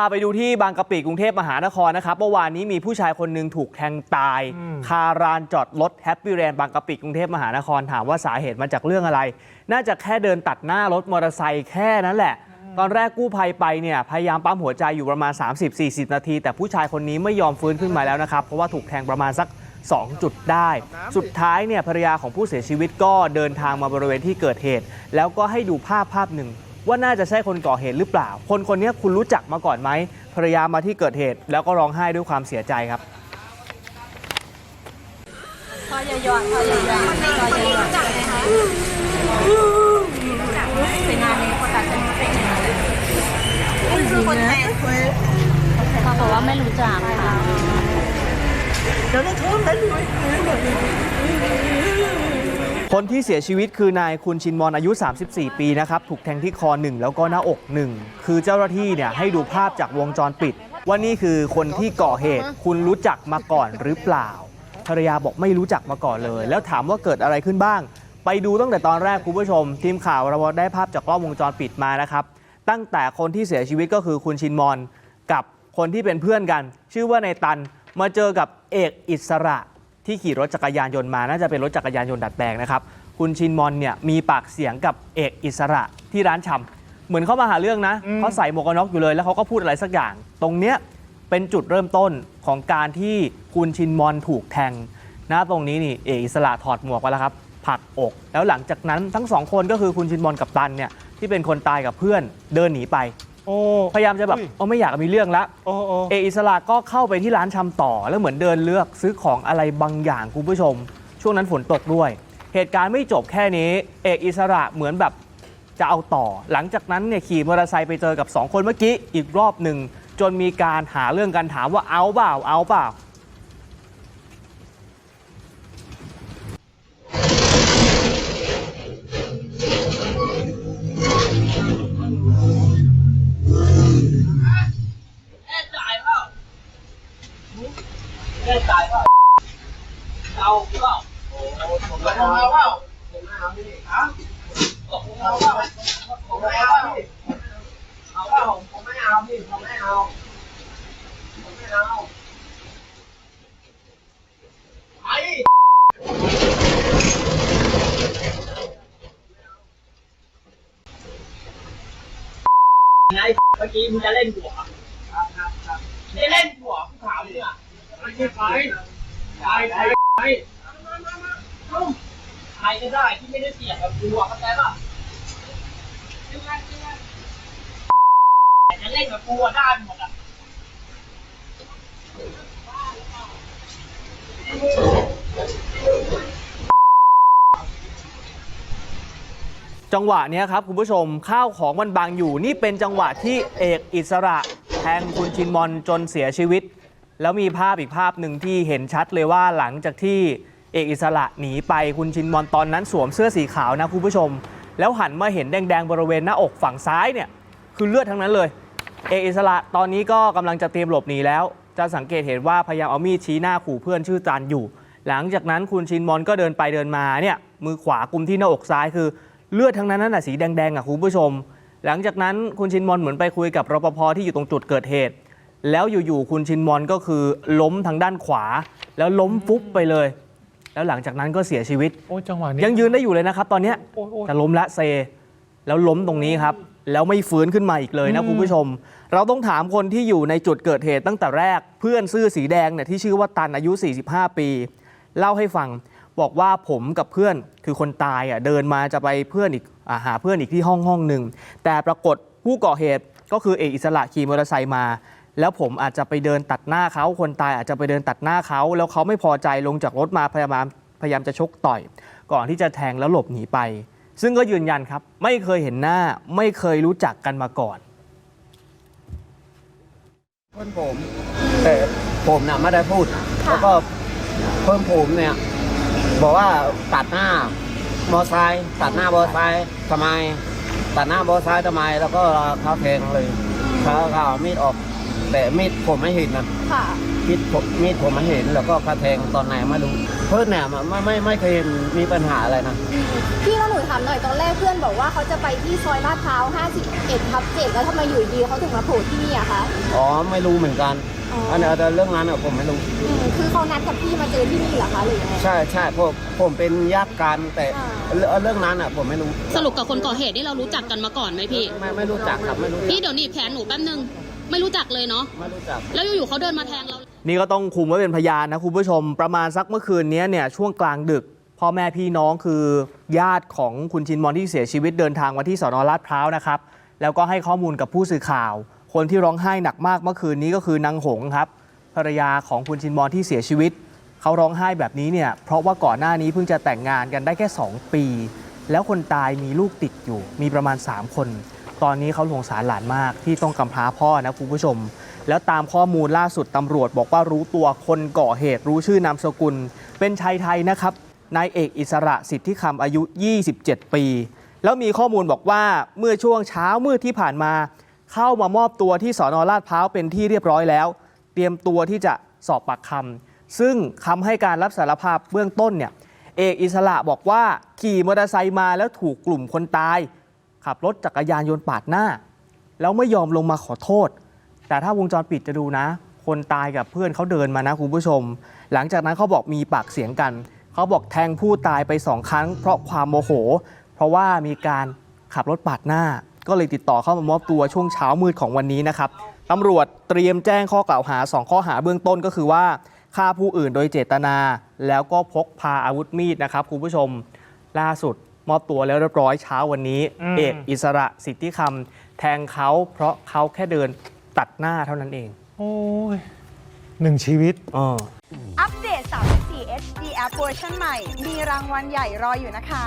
พาไปดูที่บางกะปิกรุงเทพมหานครนะครับเมื่อวานนี้มีผู้ชายคนหนึ่งถูกแทงตาย คารานจอดรถแฮปปี้แรนบางกะปิกรุงเทพมหานครถามว่าสาเหตุมาจากเรื่องอะไร น่าจะแค่เดินตัดหน้ารถมอเตอร์ไซค์แค่นั้นแหละ ตอนแรกกู้ภัยไปเนี่ยพยายามปั๊มหัวใจอยู่ประมาณ 30-40 นาที แต่ผู้ชายคนนี้ไม่ยอมฟื้นขึ้นมาแล้วนะครับ เพราะว่าถูกแทงประมาณสัก 2 จุดได้ สุดท้ายเนี่ยภรรยาของผู้เสียชีวิตก็เดินทางมาบริเวณที่เกิดเหตุ แล้วก็ให้ดูภาพภาพหนึ่ง ว่าน่าจะใช่คนก่อเหตุหรือเปล่า คนคนนี้คุณรู้จักมาก่อนไหมภรรยามาที่เกิดเหตุ แล้วก็ร้องไห้ด้วยความเสียใจครับพอเยอะๆพอเยอะๆพอเยอะๆเป็นงานนี้คนตัดเป็นเป็นยังไงนี่คือคนแทงเขาบอกว่าไม่รู้จักค่ะเดี๋ยวเราโทษแล้วดู คนที่เสียชีวิตคือนายคุณชินมอนอายุ 34 ปีนะครับ ถูกแทงที่คอหนึ่งแล้วก็หน้าอกหนึ่งคือเจ้าหน้าที่เนี่ยให้ดูภาพจากวงจรปิด ว่านี่คือคนที่ก่อเหตุคุณรู้จักมาก่อนหรือเปล่า ภรรยาบอกไม่รู้จักมาก่อนเลย แล้วถามว่าเกิดอะไรขึ้นบ้าง ไปดูตั้งแต่ตอนแรกคุณผู้ชม ทีมข่าวเราได้ภาพจากกล้องวงจรปิดมานะครับ ตั้งแต่คนที่เสียชีวิตก็คือคุณชินมอนกับคนที่เป็นเพื่อนกัน ชื่อว่าในตันมาเจอกับเอกอิสระ ที่ขี่รถจักรยานยนต์มาน่าจะเป็นรถจักรยานยนต์ดัดแปลงนะครับคุณชินมอนเนี่ยมีปากเสียงกับเอกอิสระที่ร้านชำเหมือนเขามาหาเรื่องนะเขาใส่หมวกกันน็อกอยู่เลยแล้วเขาก็พูดอะไรสักอย่าง ตรงเนี้ยเป็นจุดเริ่มต้นของการที่คุณชินมอนถูกแทงนะตรงนี้นี่เอกอิสระถอดหมวกไปแล้วครับผลักอก แล้วหลังจากนั้นทั้งสองคนก็คือคุณชินมอนกับตันเนี่ยที่เป็นคนตายกับเพื่อนเดินหนีไป โอ้พยายามจะแบบอุ้ย เออไม่อยากมีเรื่องละ โอ้โอ้ เอกอิสระก็เข้าไปที่ร้านชำต่อแล้วเหมือนเดินเลือกซื้อของอะไรบางอย่างคุณผู้ชม ช่วงนั้นฝนตกด้วย เหตุการณ์ไม่จบแค่นี้ เอกอิสระเหมือนแบบจะเอาต่อ หลังจากนั้นเนี่ยขี่มอเตอร์ไซค์ไปเจอกับ 2 คนเมื่อกี้อีกรอบหนึ่ง จนมีการหาเรื่องกันถามว่าเอาเปล่าเอาเปล่า ไงเมื่อกี้มึงจะเล่นหัวจะเล่นหัวกูถามเนี่ยไม่ใช่ไปไปไป ไปใครก็ได้ที่ไม่ได้เสียงกับกูอะเข้าใจป่ะจะเล่นกับกูอะได้หมดอะจังหวะเนี้ยครับคุณผู้ชมข้าวของมันบางอยู่ นี่เป็นจังหวะที่เอกอิสระแทงคุณชินมอนจนเสียชีวิต แล้วมีภาพอีกภาพหนึ่งที่เห็นชัดเลยว่าหลังจากที่เอกอิสระหนีไปคุณชินมอนตอนนั้นสวมเสื้อสีขาวนะคุณผู้ชม แล้วหันมาเห็นแดงๆบริเวณหน้าอกฝั่งซ้ายเนี่ยคือเลือดทั้งนั้นเลย เอกอิสระตอนนี้ก็กำลังจะเตรียมหลบหนีแล้ว จะสังเกตเห็นว่าพยายามเอามีดชี้หน้าขู่เพื่อนชื่อจันอยู่ หลังจากนั้นคุณชินมอนก็เดินไปเดินมาเนี่ยมือขวากุมที่หน้าอกซ้ายคือเลือดทั้งนั้นนั่นน่ะสีแดงๆอะคุณผู้ชม หลังจากนั้นคุณชินมอนเหมือนไปคุยกับรปภที่อยู่ตรงจุดเกิดเหตุ แล้วอยู่ๆคุณชินมอนก็คือล้มทางด้านขวา แล้วล้มฟุบไปเลย แล้วหลังจากนั้นก็เสียชีวิต โอ้จังหวะนี้ ยังยืนได้อยู่เลยนะครับ ตอนเนี้ยโอ้ยโอ้ยจะล้มละเซ แล้วล้มตรงนี้ครับ แล้วไม่ฟื้นขึ้นมาอีกเลยนะอืมคุณผู้ชม เราต้องถามคนที่อยู่ในจุดเกิดเหตุตั้งแต่แรก เพื่อนเสื้อสีแดงเนี่ยที่ชื่อว่าตันอายุ 45 ปี เล่าให้ฟังบอกว่าผมกับเพื่อนคือคนตายอะเดินมาจะไปเพื่อนอีกอาหาเพื่อนอีกที่ห้องห้องหนึ่งแต่ปรากฏผู้ก่อเหตุก็คือเอกอิสระขี่มอเตอร์ไซค์มา แล้วผมอาจจะไปเดินตัดหน้าเขาคนตายอาจจะไปเดินตัดหน้าเขาแล้วเขาไม่พอใจลงจากรถมาพยายามพยายามจะชกต่อย ก่อนที่จะแทงแล้วหลบหนีไป ซึ่งก็ยืนยันครับ ไม่เคยเห็นหน้าไม่เคยรู้จักกันมาก่อนเพื่อนผมแต่ผมน่ะไม่ได้พูด แล้วก็เพื่อนผมเนี่ย บอกว่าตัดหน้ามอไซค์ตัดหน้ามอไซค์ทำไม ตัดหน้ามอไซค์ทำไม แล้วก็เขาแทงเลยเขาก็เอามีดออก แต่มีดผมไม่เห็นนะค่ะ มีดผมมีดผมไม่เห็นแล้วก็กระแทงตอนไหนไม่รู้เพื่อนเนี่ยไม่ไม่ไม่เคยมีปัญหาอะไรนะ พี่แล้วหนูถามหน่อยตอนแรกเพื่อนบอกว่าเขาจะไปที่ซอยลาดพร้าว51ทับ7แล้วทำไมอยู่ดีเขาถึงมาโผล่ที่นี่อะคะอ๋อไม่รู้เหมือนกันอ๋ออัอันนี้แต่เรื่องนั้นอะผมไม่รู้อืมคือเขานัดกับพี่มาเจอที่นี่เหรอคะหรือยังไงใช่ใช่ผมผมเป็นญาติกันแต่อ่าเรื่องเรื่องนั้นอะผมไม่รู้ สรุปกับคนก่อเหตุนี่เรารู้จักกันมาก่อนไหมพี่ ไม่ไม่รู้จักครับไม่รู้จักพี่เดี๋ยวหนีบแขนหนูแป๊บนึง ไม่รู้จักเลยเนาะไม่รู้จัก แล้วอยู่ๆเขาเดินมาแทงเรา นี่ก็ต้องคุมไว้เป็นพยานนะคุณผู้ชม ประมาณสักเมื่อคืนนี้เนี่ยช่วงกลางดึกพ่อแม่พี่น้องคือญาติของคุณชินมอนที่เสียชีวิตเดินทางมาที่สอนอลาดพร้าวนะครับ แล้วก็ให้ข้อมูลกับผู้สื่อข่าว คนที่ร้องไห้หนักมากเมื่อคืนนี้ก็คือนางหงครับภรรยาของคุณชินมอนที่เสียชีวิตเขาร้องไห้แบบนี้เนี่ยเพราะว่าก่อนหน้านี้เพิ่งจะแต่งงานกันได้แค่ 2 ปี แล้วคนตายมีลูกติดอยู่ มีประมาณ 3 คน ตอนนี้เขาสงสารหลานมากที่ต้องกำพร้าพ่อนะคุณผู้ชม แล้วตามข้อมูลล่าสุดตำรวจบอกว่ารู้ตัวคนก่อเหตุรู้ชื่อนามสกุล เป็นชายไทยนะครับนายเอกอิสระสิทธิคำอายุ 27 ปี แล้วมีข้อมูลบอกว่าเมื่อช่วงเช้ามืดที่ผ่านมา เข้ามามอบตัวที่สอนอลาดพร้าวเป็นที่เรียบร้อยแล้ว เตรียมตัวที่จะสอบปากคำซึ่งคำให้การรับสารภาพเบื้องต้นเนี่ยเอกอิสระบอกว่าขี่มอเตอร์ไซค์มาแล้วถูกกลุ่มคนตาย ขับรถจักรยานยนต์ปาดหน้า แล้วไม่ยอมลงมาขอโทษ แต่ถ้าวงจรปิดจะดูนะ คนตายกับเพื่อนเขาเดินมานะคุณผู้ชม หลังจากนั้นเขาบอกมีปากเสียงกัน เขาบอกแทงผู้ตายไปสองครั้ง เพราะความโมโห เพราะว่ามีการขับรถปาดหน้า ก็เลยติดต่อเข้ามามอบตัวช่วงเช้ามืดของวันนี้นะครับตำรวจเตรียมแจ้งข้อกล่าวหา 2 ข้อหาเบื้องต้นก็คือว่าฆ่าผู้อื่นโดยเจตนา แล้วก็พกพาอาวุธมีดนะครับคุณผู้ชมล่าสุด มอบตัวแล้วเรียบร้อยเช้าวันนี้อืมเอกอิสระสิทธิคำแทงเขาเพราะเขาแค่เดินตัดหน้าเท่านั้นเองโอ้ยหนึ่งชีวิตอ๋ออัปเดต 34 HD App เวอร์ชันใหม่ มีรางวัลใหญ่รออยู่นะคะ